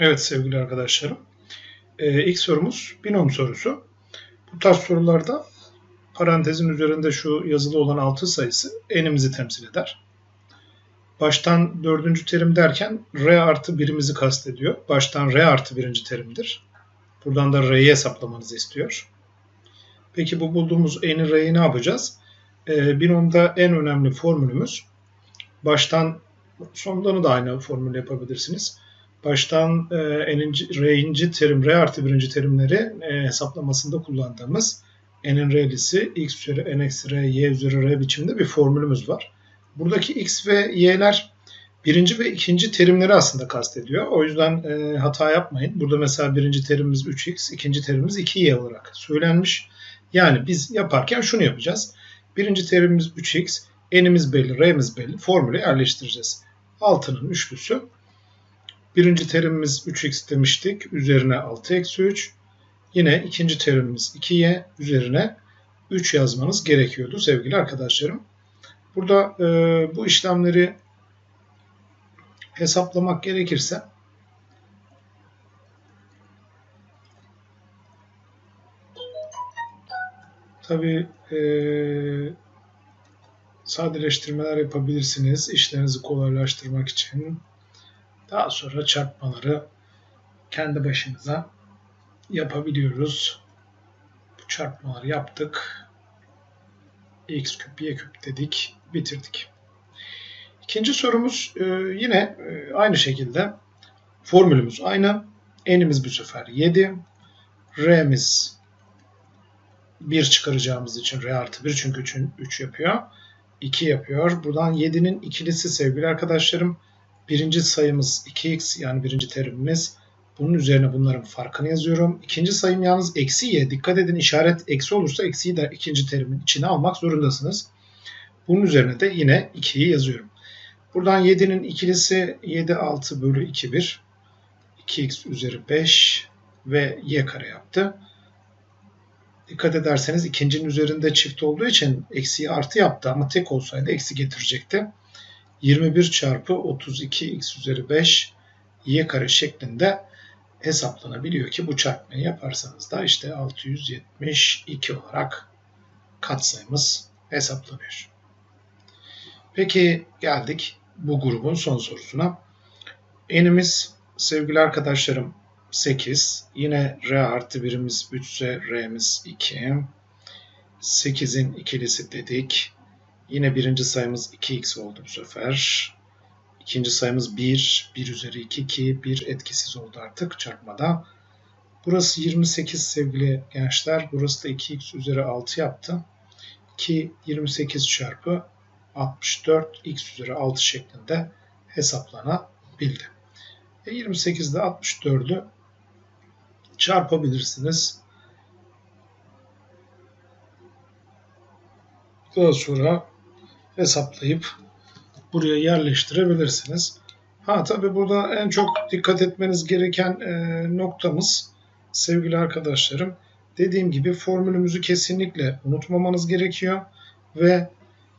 Evet sevgili arkadaşlarım. Ee, ilk sorumuz binom sorusu. Bu tarz sorularda parantezin üzerinde şu yazılı olan 6 sayısı enimizi temsil eder. Baştan dördüncü terim derken r artı birimizi kastediyor. Baştan r artı birinci terimdir. Buradan da r'yi hesaplamanızı istiyor. Peki bu bulduğumuz eni r'yi ne yapacağız? Ee, binomda en önemli formülümüz baştan sondan da aynı formülü yapabilirsiniz baştan e, eninci, r'inci terim, r artı birinci terimleri e, hesaplamasında kullandığımız n'in r'lisi x üzeri n eksi r, y üzeri r biçiminde bir formülümüz var. Buradaki x ve y'ler birinci ve ikinci terimleri aslında kastediyor. O yüzden e, hata yapmayın. Burada mesela birinci terimimiz 3x, ikinci terimimiz 2y olarak söylenmiş. Yani biz yaparken şunu yapacağız. Birinci terimimiz 3x, n'imiz belli, r'miz belli. Formülü yerleştireceğiz. Altının üçlüsü Birinci terimimiz 3x demiştik. Üzerine 6 eksi 3. Yine ikinci terimimiz 2y. Üzerine 3 yazmanız gerekiyordu sevgili arkadaşlarım. Burada e, bu işlemleri hesaplamak gerekirse tabi e, sadeleştirmeler yapabilirsiniz işlerinizi kolaylaştırmak için. Daha sonra çarpmaları kendi başımıza yapabiliyoruz. Bu çarpmaları yaptık. x küp y küp dedik. Bitirdik. İkinci sorumuz e, yine e, aynı şekilde formülümüz aynı. N'imiz bu sefer 7. R'miz 1 çıkaracağımız için R artı 1 çünkü 3'ün 3 yapıyor. 2 yapıyor. Buradan 7'nin ikilisi sevgili arkadaşlarım. Birinci sayımız 2x yani birinci terimimiz. Bunun üzerine bunların farkını yazıyorum. İkinci sayım yalnız eksi y. Dikkat edin işaret eksi olursa eksiyi de ikinci terimin içine almak zorundasınız. Bunun üzerine de yine 2'yi yazıyorum. Buradan 7'nin ikilisi 7 6 bölü 2 1. 2x üzeri 5 ve y kare yaptı. Dikkat ederseniz ikincinin üzerinde çift olduğu için eksiyi artı yaptı ama tek olsaydı eksi getirecekti. 21 çarpı 32 x üzeri 5 y kare şeklinde hesaplanabiliyor ki bu çarpmayı yaparsanız da işte 672 olarak katsayımız hesaplanıyor. Peki geldik bu grubun son sorusuna. N'imiz sevgili arkadaşlarım 8. Yine R artı birimiz 3 ise R'miz 2. 8'in ikilisi dedik. Yine birinci sayımız 2x oldu bu sefer. İkinci sayımız 1. 1 üzeri 2 ki 1 etkisiz oldu artık çarpmada. Burası 28 sevgili gençler. Burası da 2x üzeri 6 yaptı. 2 28 çarpı 64 x üzeri 6 şeklinde hesaplanabildi. E 28 ile 64'ü çarpabilirsiniz. Daha sonra hesaplayıp buraya yerleştirebilirsiniz. Ha tabi burada en çok dikkat etmeniz gereken e, noktamız sevgili arkadaşlarım dediğim gibi formülümüzü kesinlikle unutmamanız gerekiyor ve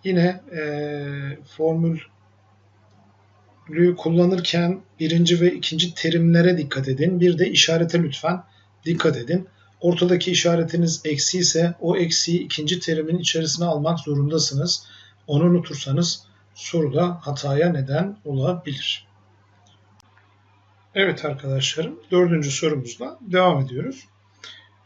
yine e, formülü kullanırken birinci ve ikinci terimlere dikkat edin. Bir de işarete lütfen dikkat edin. Ortadaki işaretiniz eksi ise o eksiyi ikinci terimin içerisine almak zorundasınız. Onu unutursanız soruda hataya neden olabilir. Evet arkadaşlarım dördüncü sorumuzla devam ediyoruz.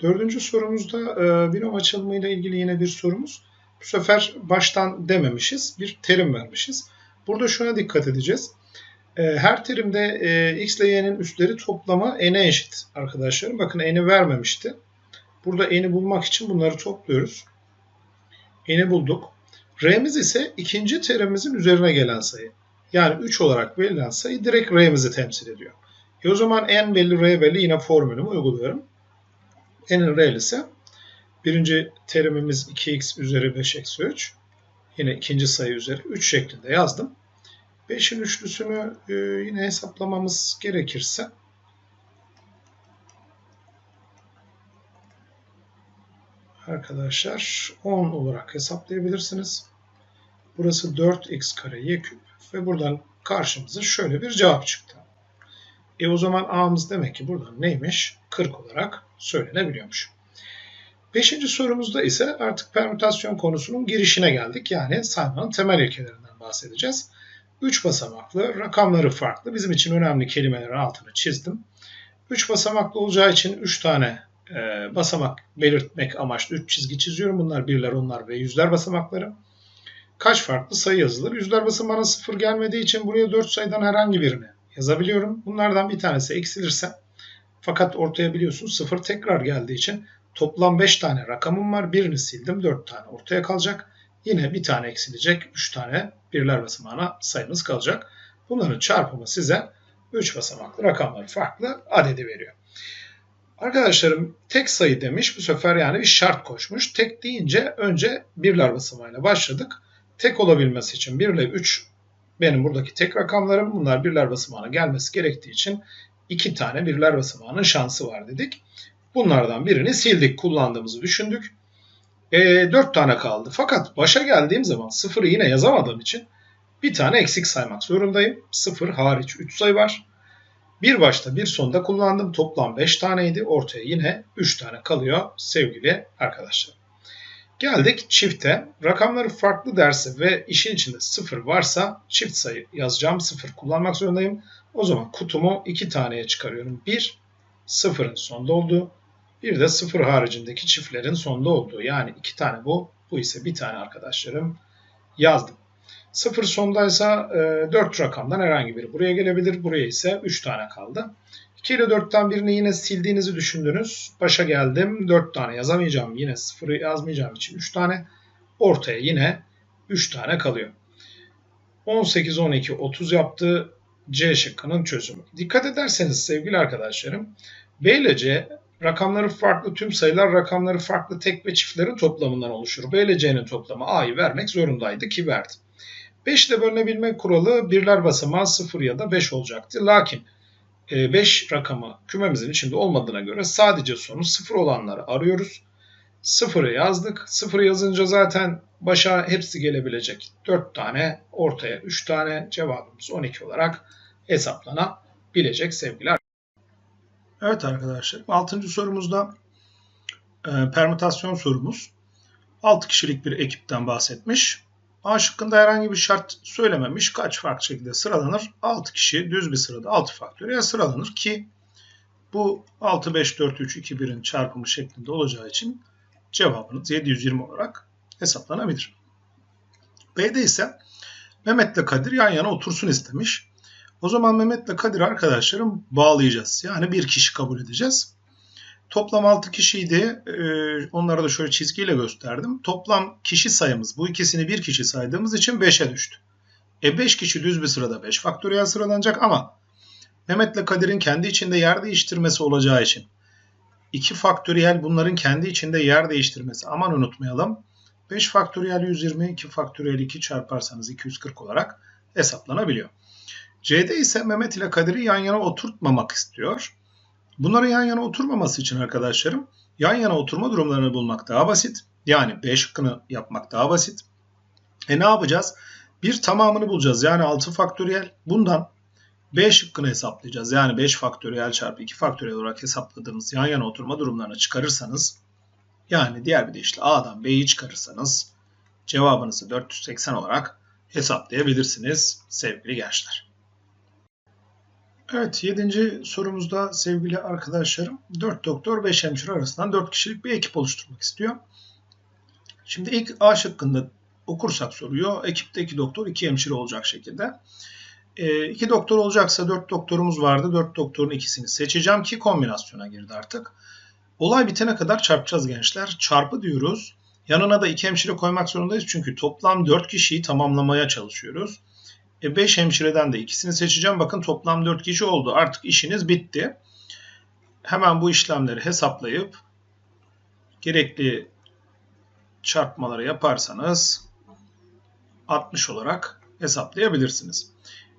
Dördüncü sorumuzda e, binom açılımı ile ilgili yine bir sorumuz. Bu sefer baştan dememişiz, bir terim vermişiz. Burada şuna dikkat edeceğiz. E, her terimde e, x ile y'nin üstleri toplamı n'e eşit arkadaşlarım. Bakın n'i vermemişti. Burada n'i bulmak için bunları topluyoruz. n'i bulduk. R'miz ise ikinci terimimizin üzerine gelen sayı. Yani 3 olarak verilen sayı direkt R'mizi temsil ediyor. E o zaman n belli R belli yine formülümü uyguluyorum. n'in R'lisi birinci terimimiz 2x üzeri 5 eksi 3. Yine ikinci sayı üzeri 3 şeklinde yazdım. 5'in üçlüsünü e, yine hesaplamamız gerekirse arkadaşlar 10 olarak hesaplayabilirsiniz. Burası 4x kare y küp ve buradan karşımıza şöyle bir cevap çıktı. E o zaman A'mız demek ki buradan neymiş? 40 olarak söylenebiliyormuş. Beşinci sorumuzda ise artık permütasyon konusunun girişine geldik. Yani saymanın temel ilkelerinden bahsedeceğiz. 3 basamaklı, rakamları farklı. Bizim için önemli kelimelerin altını çizdim. 3 basamaklı olacağı için 3 tane e, basamak belirtmek amaçlı 3 çizgi çiziyorum. Bunlar birler, onlar ve yüzler basamakları. Kaç farklı sayı yazılır? Yüzler basamağına 0 gelmediği için buraya 4 sayıdan herhangi birini yazabiliyorum. Bunlardan bir tanesi eksilirse fakat ortaya biliyorsun 0 tekrar geldiği için toplam 5 tane rakamım var. Birini sildim 4 tane ortaya kalacak. Yine bir tane eksilecek 3 tane birler basamağına sayımız kalacak. Bunların çarpımı size 3 basamaklı rakamları farklı adedi veriyor. Arkadaşlarım tek sayı demiş bu sefer yani bir şart koşmuş. Tek deyince önce birler basamağıyla başladık. Tek olabilmesi için 1 ile 3 benim buradaki tek rakamlarım. Bunlar birler basamağına gelmesi gerektiği için iki tane birler basamağının şansı var dedik. Bunlardan birini sildik, kullandığımızı düşündük. E, 4 tane kaldı. Fakat başa geldiğim zaman sıfırı yine yazamadığım için bir tane eksik saymak zorundayım. Sıfır hariç 3 sayı var. Bir başta bir sonda kullandım. Toplam 5 taneydi. Ortaya yine 3 tane kalıyor sevgili arkadaşlar. Geldik çifte. Rakamları farklı derse ve işin içinde sıfır varsa çift sayı yazacağım. Sıfır kullanmak zorundayım. O zaman kutumu iki taneye çıkarıyorum. Bir, sıfırın sonda olduğu. Bir de sıfır haricindeki çiftlerin sonda olduğu. Yani iki tane bu. Bu ise bir tane arkadaşlarım yazdım. Sıfır sondaysa e, 4 rakamdan herhangi biri buraya gelebilir. Buraya ise 3 tane kaldı. 2 ile 4'ten birini yine sildiğinizi düşündünüz. Başa geldim. 4 tane yazamayacağım. Yine 0'ı yazmayacağım için 3 tane. Ortaya yine 3 tane kalıyor. 18, 12, 30 yaptı. C şıkkının çözümü. Dikkat ederseniz sevgili arkadaşlarım B ile C rakamları farklı tüm sayılar rakamları farklı tek ve çiftlerin toplamından oluşur. B ile C'nin toplamı A'yı vermek zorundaydı ki verdi. 5 ile bölünebilme kuralı birler basamağı 0 ya da 5 olacaktı. Lakin 5 e, rakamı kümemizin içinde olmadığına göre sadece sonu 0 olanları arıyoruz. 0'ı yazdık. 0'ı yazınca zaten başa hepsi gelebilecek. 4 tane ortaya 3 tane cevabımız 12 olarak hesaplanabilecek sevgiler. Evet arkadaşlar 6. sorumuzda e, permütasyon sorumuz. 6 kişilik bir ekipten bahsetmiş. A şıkkında herhangi bir şart söylememiş. Kaç farklı şekilde sıralanır? 6 kişi düz bir sırada 6 faktöriyel sıralanır ki bu 6, 5, 4, 3, 2, 1'in çarpımı şeklinde olacağı için cevabınız 720 olarak hesaplanabilir. B'de ise Mehmet'le Kadir yan yana otursun istemiş. O zaman Mehmet'le Kadir arkadaşlarım bağlayacağız. Yani bir kişi kabul edeceğiz. Toplam 6 kişiydi. Ee, onları da şöyle çizgiyle gösterdim. Toplam kişi sayımız bu ikisini bir kişi saydığımız için 5'e düştü. E 5 kişi düz bir sırada 5 faktöriyel sıralanacak ama Mehmet'le Kadir'in kendi içinde yer değiştirmesi olacağı için 2 faktöriyel bunların kendi içinde yer değiştirmesi aman unutmayalım. 5 faktöriyel 120, 2 faktöriyel 2 çarparsanız 240 olarak hesaplanabiliyor. C'de ise Mehmet ile Kadir'i yan yana oturtmamak istiyor. Bunların yan yana oturmaması için arkadaşlarım yan yana oturma durumlarını bulmak daha basit. Yani B şıkkını yapmak daha basit. E ne yapacağız? Bir tamamını bulacağız. Yani 6 faktöriyel. Bundan B şıkkını hesaplayacağız. Yani 5 faktöriyel çarpı 2 faktöriyel olarak hesapladığımız yan yana oturma durumlarını çıkarırsanız yani diğer bir deyişle A'dan B'yi çıkarırsanız cevabınızı 480 olarak hesaplayabilirsiniz sevgili gençler. Evet 7. sorumuzda sevgili arkadaşlarım 4 doktor 5 hemşire arasından 4 kişilik bir ekip oluşturmak istiyor. Şimdi ilk A şıkkında okursak soruyor. Ekipte 2 doktor 2 hemşire olacak şekilde. 2 e, doktor olacaksa 4 doktorumuz vardı. 4 doktorun ikisini seçeceğim ki kombinasyona girdi artık. Olay bitene kadar çarpacağız gençler. Çarpı diyoruz. Yanına da 2 hemşire koymak zorundayız. Çünkü toplam 4 kişiyi tamamlamaya çalışıyoruz. E 5 hemşireden de ikisini seçeceğim. Bakın toplam 4 kişi oldu. Artık işiniz bitti. Hemen bu işlemleri hesaplayıp gerekli çarpmaları yaparsanız 60 olarak hesaplayabilirsiniz.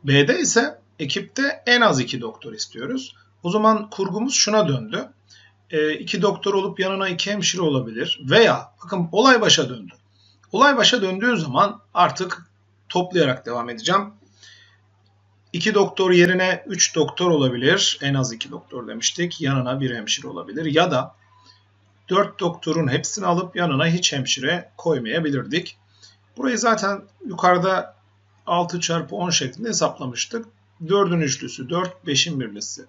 B'de ise ekipte en az 2 doktor istiyoruz. O zaman kurgumuz şuna döndü. 2 e, doktor olup yanına 2 hemşire olabilir. Veya bakın olay başa döndü. Olay başa döndüğü zaman artık toplayarak devam edeceğim. 2 doktor yerine 3 doktor olabilir. En az 2 doktor demiştik. Yanına bir hemşire olabilir. Ya da 4 doktorun hepsini alıp yanına hiç hemşire koymayabilirdik. Burayı zaten yukarıda 6 çarpı 10 şeklinde hesaplamıştık. 4'ün üçlüsü 4, 5'in birlisi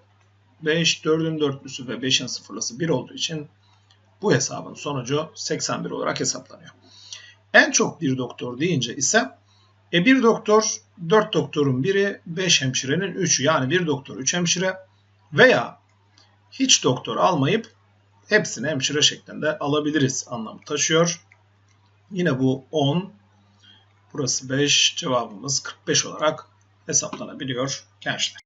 5, 4'ün dörtlüsü ve 5'in sıfırlısı 1 olduğu için bu hesabın sonucu 81 olarak hesaplanıyor. En çok bir doktor deyince ise e bir doktor 4 doktorun biri 5 hemşirenin 3'ü yani bir doktor 3 hemşire veya hiç doktor almayıp hepsini hemşire şeklinde alabiliriz anlamı taşıyor. Yine bu 10 burası 5 cevabımız 45 olarak hesaplanabiliyor gençler.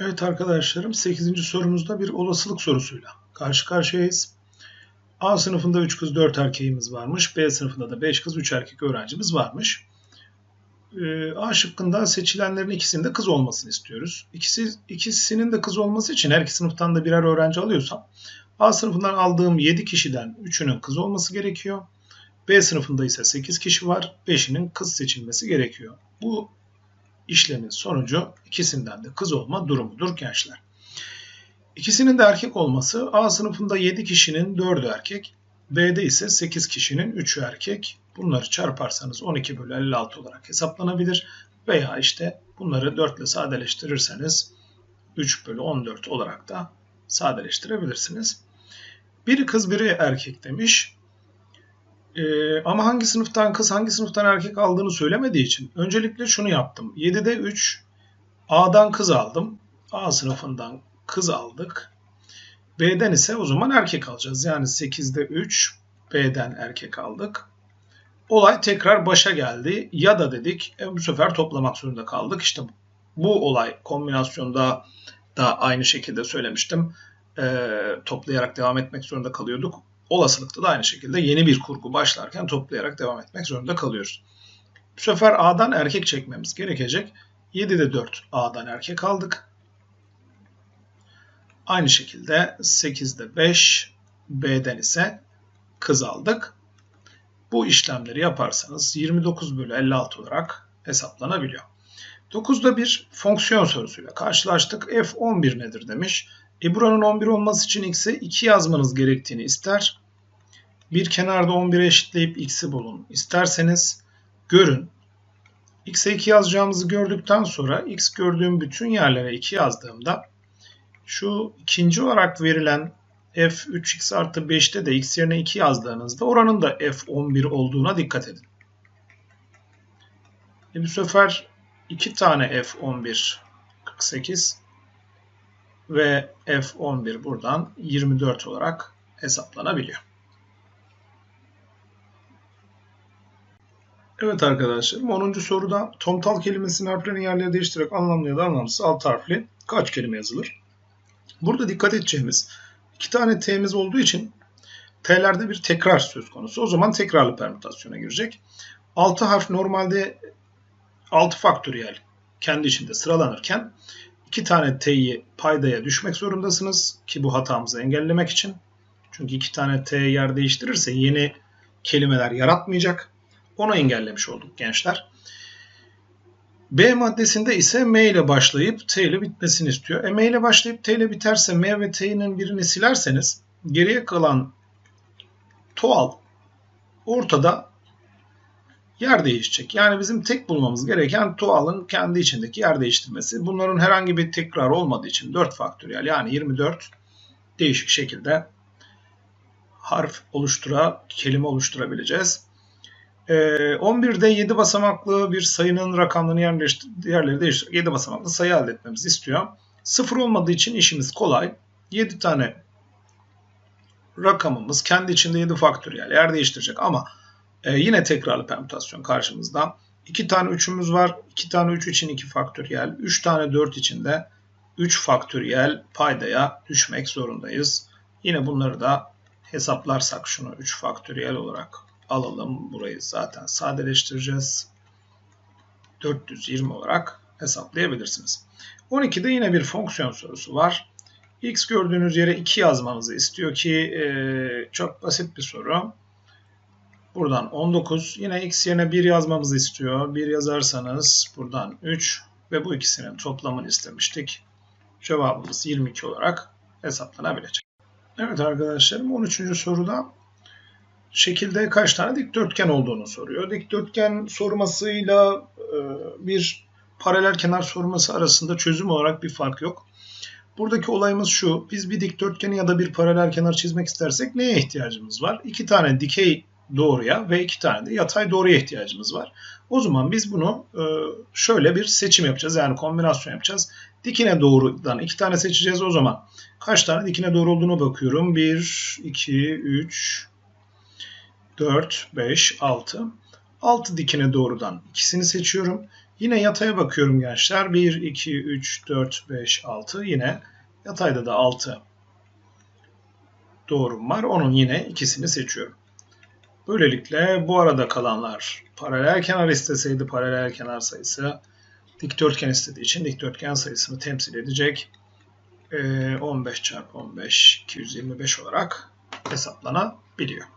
Evet arkadaşlarım 8. sorumuzda bir olasılık sorusuyla karşı karşıyayız. A sınıfında 3 kız 4 erkeğimiz varmış. B sınıfında da 5 kız 3 erkek öğrencimiz varmış. Ee, A şıkkında seçilenlerin ikisinin de kız olmasını istiyoruz. İkisi, ikisinin de kız olması için her iki sınıftan da birer öğrenci alıyorsam A sınıfından aldığım 7 kişiden 3'ünün kız olması gerekiyor. B sınıfında ise 8 kişi var. 5'inin kız seçilmesi gerekiyor. Bu işlemin sonucu ikisinden de kız olma durumudur gençler. İkisinin de erkek olması A sınıfında 7 kişinin 4'ü erkek, B'de ise 8 kişinin 3'ü erkek. Bunları çarparsanız 12 bölü 56 olarak hesaplanabilir. Veya işte bunları 4 ile sadeleştirirseniz 3 bölü 14 olarak da sadeleştirebilirsiniz. Biri kız biri erkek demiş. Ee, ama hangi sınıftan kız hangi sınıftan erkek aldığını söylemediği için öncelikle şunu yaptım. 7'de 3 A'dan kız aldım. A sınıfından kız aldık. B'den ise o zaman erkek alacağız. Yani 8'de 3 B'den erkek aldık. Olay tekrar başa geldi. Ya da dedik e, bu sefer toplamak zorunda kaldık. İşte bu olay kombinasyonda da aynı şekilde söylemiştim. E, toplayarak devam etmek zorunda kalıyorduk. Olasılıkta da aynı şekilde yeni bir kurgu başlarken toplayarak devam etmek zorunda kalıyoruz. Bu sefer A'dan erkek çekmemiz gerekecek. 7'de 4 A'dan erkek aldık. Aynı şekilde 8'de 5 B'den ise kız aldık. Bu işlemleri yaparsanız 29 bölü 56 olarak hesaplanabiliyor. 9'da bir fonksiyon sorusuyla karşılaştık. F11 nedir demiş. E buranın 11 olması için x'e 2 yazmanız gerektiğini ister. Bir kenarda 11'e eşitleyip x'i bulun. İsterseniz görün. x'e 2 yazacağımızı gördükten sonra x gördüğüm bütün yerlere 2 yazdığımda şu ikinci olarak verilen f3x artı 5'te de x yerine 2 yazdığınızda oranın da f11 olduğuna dikkat edin. E bu sefer 2 tane f11 48 ve f11 buradan 24 olarak hesaplanabiliyor. Evet arkadaşlar 10. soruda tomtal kelimesinin harflerini yerleri değiştirerek anlamlı ya da anlamsız alt harfli kaç kelime yazılır? Burada dikkat edeceğimiz iki tane t'miz olduğu için t'lerde bir tekrar söz konusu. O zaman tekrarlı permütasyona girecek. 6 harf normalde 6 faktöriyel kendi içinde sıralanırken iki tane t'yi paydaya düşmek zorundasınız ki bu hatamızı engellemek için. Çünkü iki tane t yer değiştirirse yeni kelimeler yaratmayacak. Onu engellemiş olduk gençler. B maddesinde ise M ile başlayıp T ile bitmesini istiyor. E, M ile başlayıp T ile biterse M ve T'nin birini silerseniz geriye kalan toal ortada yer değişecek. Yani bizim tek bulmamız gereken toal'ın kendi içindeki yer değiştirmesi. Bunların herhangi bir tekrar olmadığı için 4 faktöriyel yani 24 değişik şekilde harf oluştura, kelime oluşturabileceğiz. 11'de ee, 7 basamaklı bir sayının rakamlarını yerleri değiştirerek 7 basamaklı sayı elde etmemizi istiyor. 0 olmadığı için işimiz kolay. 7 tane rakamımız kendi içinde 7 faktöriyel yer değiştirecek ama e, yine tekrarlı permütasyon karşımızda. 2 tane 3'ümüz var. 2 tane 3 için 2 faktöriyel. 3 tane 4 için de 3 faktöriyel paydaya düşmek zorundayız. Yine bunları da hesaplarsak şunu 3 faktöriyel olarak alalım. Burayı zaten sadeleştireceğiz. 420 olarak hesaplayabilirsiniz. 12'de yine bir fonksiyon sorusu var. X gördüğünüz yere 2 yazmanızı istiyor ki e, çok basit bir soru. Buradan 19. Yine x yerine 1 yazmamızı istiyor. 1 yazarsanız buradan 3 ve bu ikisinin toplamını istemiştik. Cevabımız 22 olarak hesaplanabilecek. Evet arkadaşlarım 13. soruda şekilde kaç tane dikdörtgen olduğunu soruyor. Dikdörtgen sormasıyla e, bir paralel kenar sorması arasında çözüm olarak bir fark yok. Buradaki olayımız şu. Biz bir dikdörtgeni ya da bir paralel kenar çizmek istersek neye ihtiyacımız var? İki tane dikey doğruya ve iki tane de yatay doğruya ihtiyacımız var. O zaman biz bunu e, şöyle bir seçim yapacağız. Yani kombinasyon yapacağız. Dikine doğrudan iki tane seçeceğiz. O zaman kaç tane dikine doğru olduğunu bakıyorum. 1, 2, 3, 4, 5, 6. 6 dikine doğrudan ikisini seçiyorum. Yine yataya bakıyorum gençler. 1, 2, 3, 4, 5, 6. Yine yatayda da 6 doğrum var. Onun yine ikisini seçiyorum. Böylelikle bu arada kalanlar paralel kenar isteseydi paralel kenar sayısı dikdörtgen istediği için dikdörtgen sayısını temsil edecek 15 çarpı 15 225 olarak hesaplanabiliyor.